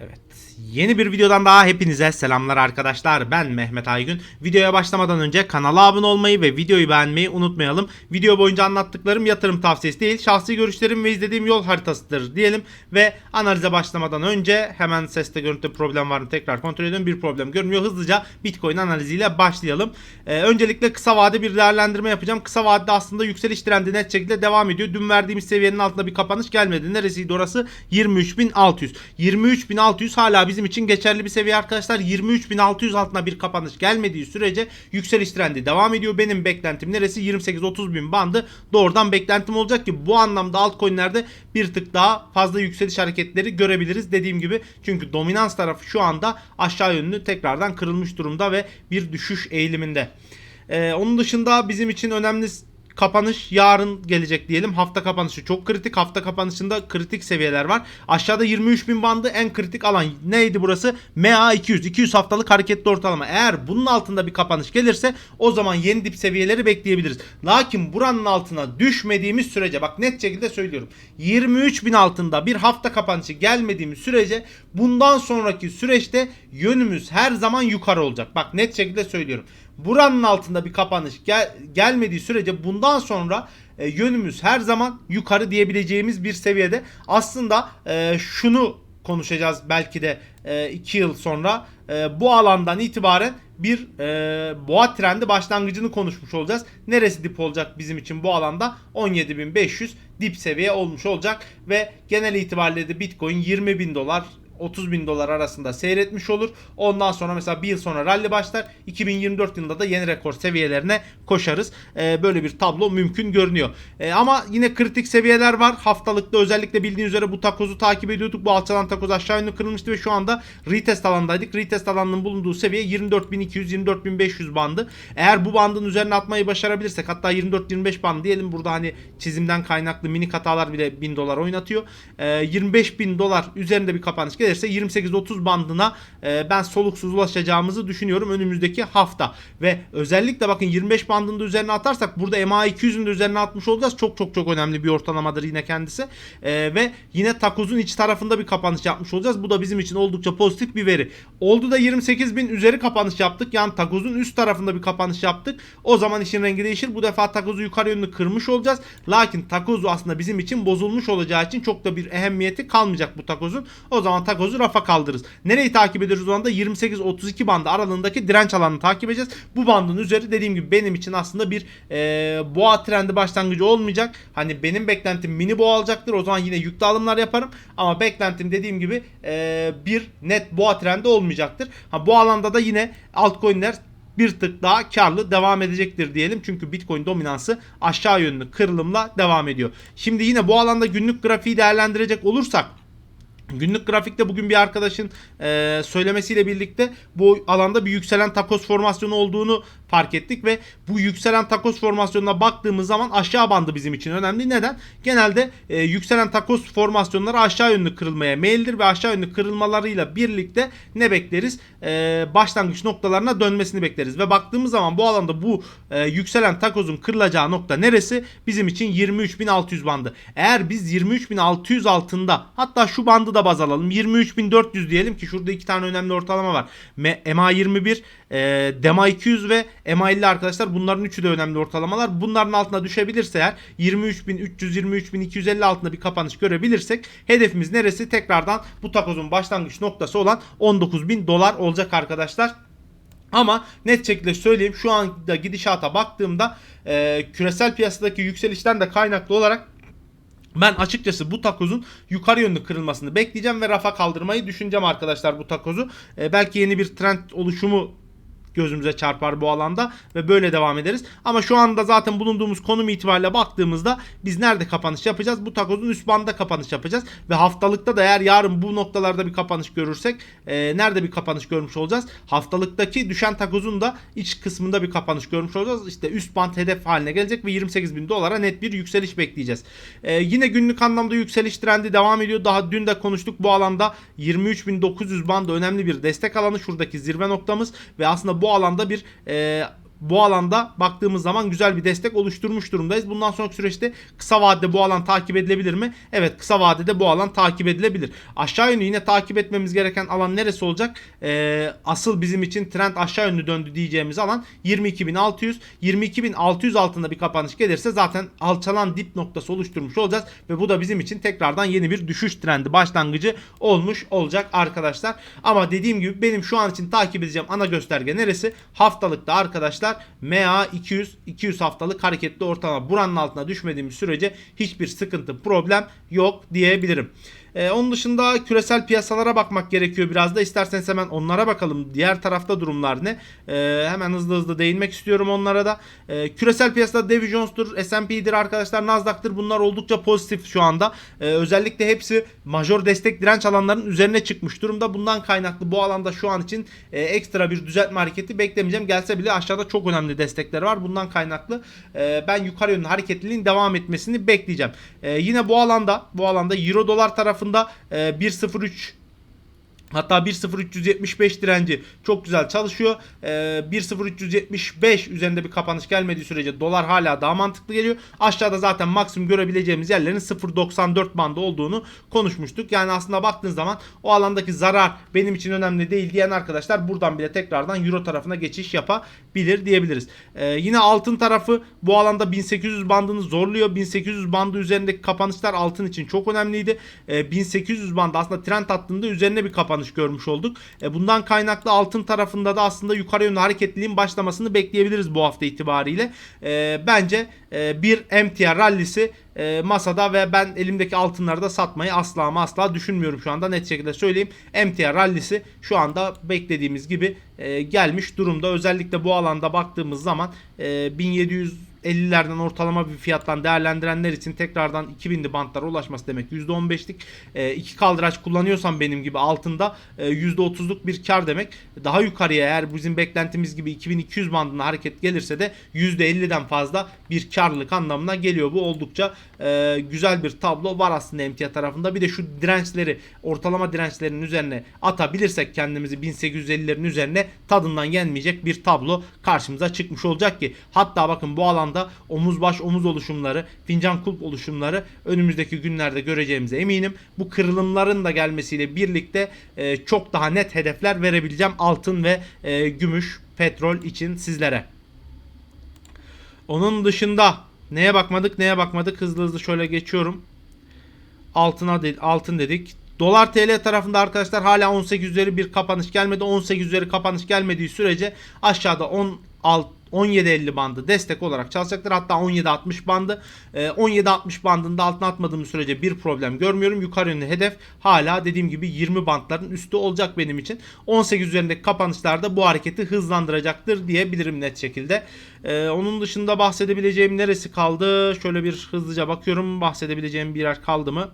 Evet. Yeni bir videodan daha hepinize selamlar arkadaşlar. Ben Mehmet Aygün. Videoya başlamadan önce kanala abone olmayı ve videoyu beğenmeyi unutmayalım. Video boyunca anlattıklarım yatırım tavsiyesi değil, şahsi görüşlerim ve izlediğim yol haritasıdır diyelim. Ve analize başlamadan önce hemen seste görüntü problem var mı tekrar kontrol ediyorum. Bir problem görünmüyor. Hızlıca Bitcoin analiziyle başlayalım. Ee, öncelikle kısa vade bir değerlendirme yapacağım. Kısa vadede aslında yükseliş trendi net şekilde devam ediyor. Dün verdiğimiz seviyenin altında bir kapanış gelmedi. Neresiydi orası? 23.600. 23.600 hala bizim için geçerli bir seviye arkadaşlar. 23.600 altına bir kapanış gelmediği sürece yükseliş trendi devam ediyor. Benim beklentim neresi? 28-30 bin bandı. Doğrudan beklentim olacak ki bu anlamda altcoin'lerde bir tık daha fazla yükseliş hareketleri görebiliriz. Dediğim gibi çünkü dominans tarafı şu anda aşağı yönlü tekrardan kırılmış durumda ve bir düşüş eğiliminde. Ee, onun dışında bizim için önemli kapanış yarın gelecek diyelim. Hafta kapanışı çok kritik. Hafta kapanışında kritik seviyeler var. Aşağıda 23.000 bandı en kritik alan neydi burası? MA 200. 200 haftalık hareketli ortalama. Eğer bunun altında bir kapanış gelirse o zaman yeni dip seviyeleri bekleyebiliriz. Lakin buranın altına düşmediğimiz sürece bak net şekilde söylüyorum. 23.000 altında bir hafta kapanışı gelmediğimiz sürece bundan sonraki süreçte yönümüz her zaman yukarı olacak. Bak net şekilde söylüyorum buranın altında bir kapanış gel, gelmediği sürece bundan sonra e, yönümüz her zaman yukarı diyebileceğimiz bir seviyede. Aslında e, şunu konuşacağız belki de 2 yıl sonra e, bu alandan itibaren bir e, boğa trendi başlangıcını konuşmuş olacağız. Neresi dip olacak bizim için bu alanda? 17.500 dip seviye olmuş olacak ve genel itibariyle de Bitcoin 20 bin dolar 30 bin dolar arasında seyretmiş olur. Ondan sonra mesela bir yıl sonra rally başlar. 2024 yılında da yeni rekor seviyelerine koşarız. Ee, böyle bir tablo mümkün görünüyor. Ee, ama yine kritik seviyeler var. Haftalıkta özellikle bildiğiniz üzere bu takozu takip ediyorduk. Bu alçalan takoz aşağı yönlü kırılmıştı ve şu anda retest alandaydık. Retest alanının bulunduğu seviye 24.200-24.500 bandı. Eğer bu bandın üzerine atmayı başarabilirsek hatta 24-25 bandı diyelim. Burada hani çizimden kaynaklı minik hatalar bile 1000 dolar oynatıyor. Ee, 25 bin dolar üzerinde bir kapanış gelirse 28-30 bandına e, ben soluksuz ulaşacağımızı düşünüyorum önümüzdeki hafta. Ve özellikle bakın 25 bandında üzerine atarsak burada MA200'ün de üzerine atmış olacağız. Çok çok çok önemli bir ortalamadır yine kendisi. E, ve yine takozun iç tarafında bir kapanış yapmış olacağız. Bu da bizim için oldukça pozitif bir veri. Oldu da 28 bin üzeri kapanış yaptık. Yani takozun üst tarafında bir kapanış yaptık. O zaman işin rengi değişir. Bu defa takozu yukarı yönlü kırmış olacağız. Lakin takozu aslında bizim için bozulmuş olacağı için çok da bir ehemmiyeti kalmayacak bu takozun. O zaman takozu rafa kaldırırız. Nereyi takip ederiz o zaman da 28-32 bandı aralığındaki direnç alanını takip edeceğiz. Bu bandın üzeri dediğim gibi benim için aslında bir e, boğa trendi başlangıcı olmayacak. Hani benim beklentim mini boğa alacaktır. O zaman yine yüklü alımlar yaparım. Ama beklentim dediğim gibi e, bir net boğa trendi olmayacaktır. Ha, bu alanda da yine altcoin'ler bir tık daha karlı devam edecektir diyelim. Çünkü Bitcoin dominansı aşağı yönlü kırılımla devam ediyor. Şimdi yine bu alanda günlük grafiği değerlendirecek olursak Günlük grafikte bugün bir arkadaşın e, söylemesiyle birlikte bu alanda bir yükselen takoz formasyonu olduğunu fark ettik ve bu yükselen takoz formasyonuna baktığımız zaman aşağı bandı bizim için önemli. Neden? Genelde e, yükselen takoz formasyonları aşağı yönlü kırılmaya meyildir ve aşağı yönlü kırılmalarıyla birlikte ne bekleriz? E, başlangıç noktalarına dönmesini bekleriz ve baktığımız zaman bu alanda bu e, yükselen takozun kırılacağı nokta neresi? Bizim için 23.600 bandı. Eğer biz 23.600 altında hatta şu bandı da baz alalım. 23.400 diyelim ki şurada iki tane önemli ortalama var. MA21, e, DEMA 200 ve MA50 arkadaşlar bunların üçü de önemli ortalamalar. Bunların altına düşebilirse eğer 23.300 23.250 altında bir kapanış görebilirsek hedefimiz neresi? Tekrardan bu takozun başlangıç noktası olan 19.000 dolar olacak arkadaşlar. Ama net şekilde söyleyeyim şu anda gidişata baktığımda e, küresel piyasadaki yükselişten de kaynaklı olarak ben açıkçası bu takozun yukarı yönlü kırılmasını bekleyeceğim ve rafa kaldırmayı düşüneceğim arkadaşlar bu takozu. E, belki yeni bir trend oluşumu gözümüze çarpar bu alanda ve böyle devam ederiz. Ama şu anda zaten bulunduğumuz konum itibariyle baktığımızda biz nerede kapanış yapacağız? Bu takozun üst bandında kapanış yapacağız ve haftalıkta da eğer yarın bu noktalarda bir kapanış görürsek e, nerede bir kapanış görmüş olacağız? Haftalıktaki düşen takozun da iç kısmında bir kapanış görmüş olacağız. İşte üst band hedef haline gelecek ve 28 bin dolara net bir yükseliş bekleyeceğiz. E, yine günlük anlamda yükseliş trendi devam ediyor. Daha dün de konuştuk bu alanda 23.900 bandı önemli bir destek alanı. Şuradaki zirve noktamız ve aslında bu alanda bir e, bu alanda baktığımız zaman güzel bir destek oluşturmuş durumdayız. Bundan sonraki süreçte kısa vadede bu alan takip edilebilir mi? Evet kısa vadede bu alan takip edilebilir. Aşağı yönlü yine takip etmemiz gereken alan neresi olacak? Ee, asıl bizim için trend aşağı yönlü döndü diyeceğimiz alan 22.600. 22.600 altında bir kapanış gelirse zaten alçalan dip noktası oluşturmuş olacağız. Ve bu da bizim için tekrardan yeni bir düşüş trendi başlangıcı olmuş olacak arkadaşlar. Ama dediğim gibi benim şu an için takip edeceğim ana gösterge neresi? Haftalıkta arkadaşlar MA 200 200 haftalık hareketli ortalama buranın altına düşmediğimiz sürece hiçbir sıkıntı problem yok diyebilirim. Ee, onun dışında küresel piyasalara bakmak gerekiyor biraz da. İsterseniz hemen onlara bakalım. Diğer tarafta durumlar ne? Ee, hemen hızlı hızlı değinmek istiyorum onlara da. Ee, küresel piyasada Dow Jones'tur, S&P'dir arkadaşlar, Nasdaq'tır. Bunlar oldukça pozitif şu anda. Ee, özellikle hepsi major destek direnç alanlarının üzerine çıkmış durumda. Bundan kaynaklı bu alanda şu an için e, ekstra bir düzeltme hareketi beklemeyeceğim. Gelse bile aşağıda çok önemli destekler var. Bundan kaynaklı e, ben yukarı yönlü hareketliliğin devam etmesini bekleyeceğim. E, yine bu alanda bu alanda Euro dolar tarafında e, 1.03 Hatta 1.0375 direnci çok güzel çalışıyor. Ee, 1.0375 üzerinde bir kapanış gelmediği sürece dolar hala daha mantıklı geliyor. Aşağıda zaten maksimum görebileceğimiz yerlerin 0.94 bandı olduğunu konuşmuştuk. Yani aslında baktığın zaman o alandaki zarar benim için önemli değil diyen arkadaşlar buradan bile tekrardan euro tarafına geçiş yapabilir diyebiliriz. Ee, yine altın tarafı bu alanda 1800 bandını zorluyor. 1800 bandı üzerindeki kapanışlar altın için çok önemliydi. Ee, 1800 bandı aslında trend hattında üzerine bir kapanış görmüş olduk. E, bundan kaynaklı altın tarafında da aslında yukarı yönlü hareketliliğin başlamasını bekleyebiliriz bu hafta itibariyle. E, bence e, bir MTR rallisi e, masada ve ben elimdeki altınları da satmayı asla ama asla düşünmüyorum şu anda net şekilde söyleyeyim. MTR rallisi şu anda beklediğimiz gibi e, gelmiş durumda. Özellikle bu alanda baktığımız zaman e, 1700 50'lerden ortalama bir fiyattan değerlendirenler için tekrardan 2000'li bantlara ulaşması demek %15'lik. E, iki kaldıraç kullanıyorsam benim gibi altında e, %30'luk bir kar demek. Daha yukarıya eğer bizim beklentimiz gibi 2200 bandına hareket gelirse de %50'den fazla bir karlılık anlamına geliyor. Bu oldukça e, güzel bir tablo var aslında emtia tarafında. Bir de şu dirençleri ortalama dirençlerin üzerine atabilirsek kendimizi 1850'lerin üzerine tadından yenmeyecek bir tablo karşımıza çıkmış olacak ki hatta bakın bu alanda omuz baş omuz oluşumları, fincan kulp oluşumları önümüzdeki günlerde göreceğimize eminim. Bu kırılımların da gelmesiyle birlikte e, çok daha net hedefler verebileceğim altın ve e, gümüş, petrol için sizlere. Onun dışında neye bakmadık neye bakmadık hızlı hızlı şöyle geçiyorum. Altına de, altın dedik. Dolar TL tarafında arkadaşlar hala 18 üzeri bir kapanış gelmedi. 18 üzeri kapanış gelmediği sürece aşağıda 10 alt 17.50 bandı destek olarak çalışacaktır. Hatta 17.60 bandı. E, 17.60 bandında altına atmadığım sürece bir problem görmüyorum. Yukarı yönlü hedef hala dediğim gibi 20 bantların üstü olacak benim için. 18 üzerindeki kapanışlarda bu hareketi hızlandıracaktır diyebilirim net şekilde. E, onun dışında bahsedebileceğim neresi kaldı? Şöyle bir hızlıca bakıyorum. Bahsedebileceğim bir yer kaldı mı?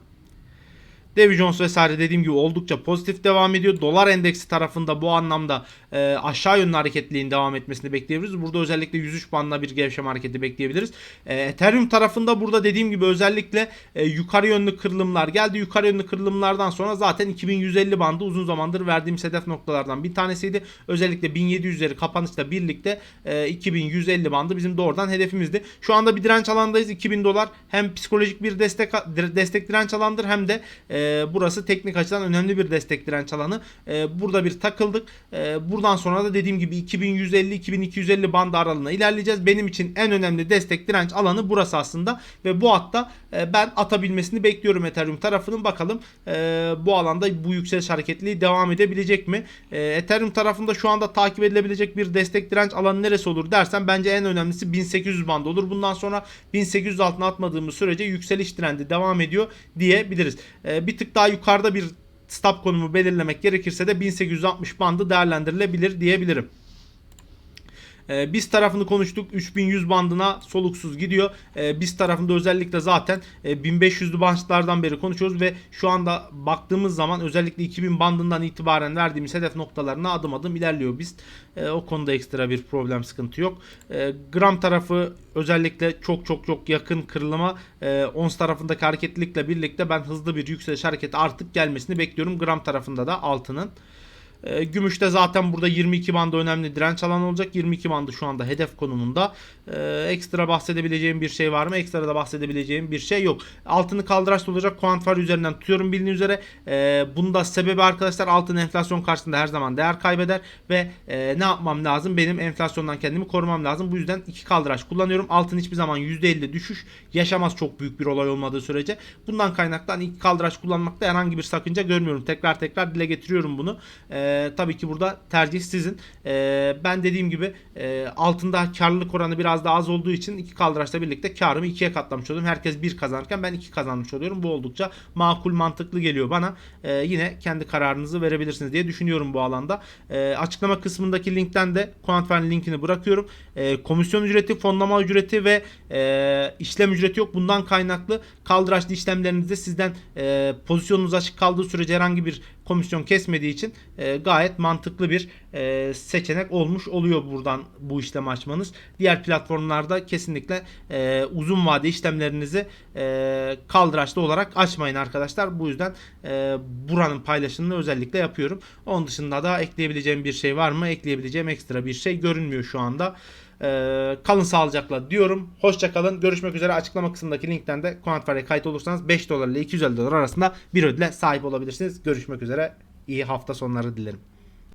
Dow Jones vesaire dediğim gibi oldukça pozitif devam ediyor. Dolar endeksi tarafında bu anlamda e, aşağı yönlü hareketliliğin devam etmesini bekleyebiliriz. Burada özellikle 103 bandına bir gevşeme hareketi bekleyebiliriz. E, Ethereum tarafında burada dediğim gibi özellikle e, yukarı yönlü kırılımlar geldi. Yukarı yönlü kırılımlardan sonra zaten 2150 bandı uzun zamandır verdiğimiz hedef noktalardan bir tanesiydi. Özellikle 1700'leri kapanışla birlikte e, 2150 bandı bizim doğrudan hedefimizdi. Şu anda bir direnç alandayız. 2000 dolar hem psikolojik bir destek destek direnç alandır hem de e, burası teknik açıdan önemli bir destek direnç alanı. E, burada bir takıldık. E, buradan sonra da dediğim gibi 2150-2250 bandı aralığına ilerleyeceğiz. Benim için en önemli destek direnç alanı burası aslında ve bu hatta e, ben atabilmesini bekliyorum Ethereum tarafının. Bakalım e, bu alanda bu yükseliş hareketliliği devam edebilecek mi? E, Ethereum tarafında şu anda takip edilebilecek bir destek direnç alanı neresi olur dersen bence en önemlisi 1800 bandı olur. Bundan sonra 1800 altına atmadığımız sürece yükseliş trendi devam ediyor diyebiliriz. E, bir tık daha yukarıda bir stop konumu belirlemek gerekirse de 1860 bandı değerlendirilebilir diyebilirim. Ee, biz tarafını konuştuk. 3100 bandına soluksuz gidiyor. Ee, biz tarafında özellikle zaten e, 1500'lü bandlardan beri konuşuyoruz ve şu anda baktığımız zaman özellikle 2000 bandından itibaren verdiğimiz hedef noktalarına adım adım ilerliyor biz. E, o konuda ekstra bir problem sıkıntı yok. E, gram tarafı özellikle çok çok çok yakın kırılıma e, ons tarafındaki hareketlilikle birlikte ben hızlı bir yükseliş hareketi artık gelmesini bekliyorum. Gram tarafında da altının. E, gümüşte zaten burada 22 bandı önemli direnç alanı olacak. 22 bandı şu anda hedef konumunda. E, ekstra bahsedebileceğim bir şey var mı? Ekstra da bahsedebileceğim bir şey yok. Altını kaldıraçlı olacak kuantifar üzerinden tutuyorum bildiğiniz üzere. E, bunun da sebebi arkadaşlar altın enflasyon karşısında her zaman değer kaybeder ve e, ne yapmam lazım? Benim enflasyondan kendimi korumam lazım. Bu yüzden iki kaldıraç kullanıyorum. Altın hiçbir zaman %50 düşüş yaşamaz çok büyük bir olay olmadığı sürece. Bundan kaynaklı hani iki kaldıraç kullanmakta herhangi bir sakınca görmüyorum. Tekrar tekrar dile getiriyorum bunu. E, tabii ki burada tercih sizin. E, ben dediğim gibi e, altında karlılık oranı biraz daha az olduğu için iki kaldıraçla birlikte karımı ikiye katlamış oluyorum. Herkes bir kazanırken ben iki kazanmış oluyorum. Bu oldukça makul mantıklı geliyor bana. E, yine kendi kararınızı verebilirsiniz diye düşünüyorum bu alanda. E, açıklama kısmındaki linkten de Quantfer'in linkini bırakıyorum. E, komisyon ücreti, fonlama ücreti ve e, işlem ücreti yok. Bundan kaynaklı kaldıraçlı işlemlerinizde sizden e, pozisyonunuz açık kaldığı sürece herhangi bir komisyon kesmediği için e, gayet mantıklı bir e, seçenek olmuş oluyor buradan bu işlemi açmanız. Diğer platformlarda kesinlikle e, uzun vade işlemlerinizi e, kaldıraçlı olarak açmayın arkadaşlar. Bu yüzden e, buranın paylaşımını özellikle yapıyorum. Onun dışında da ekleyebileceğim bir şey var mı? Ekleyebileceğim ekstra bir şey görünmüyor şu anda. Ee, kalın sağlıcakla diyorum. Hoşça kalın. Görüşmek üzere. Açıklama kısmındaki linkten de Quantfire'e kayıt olursanız 5 dolar ile 250 dolar arasında bir ödüle sahip olabilirsiniz. Görüşmek üzere. İyi hafta sonları dilerim.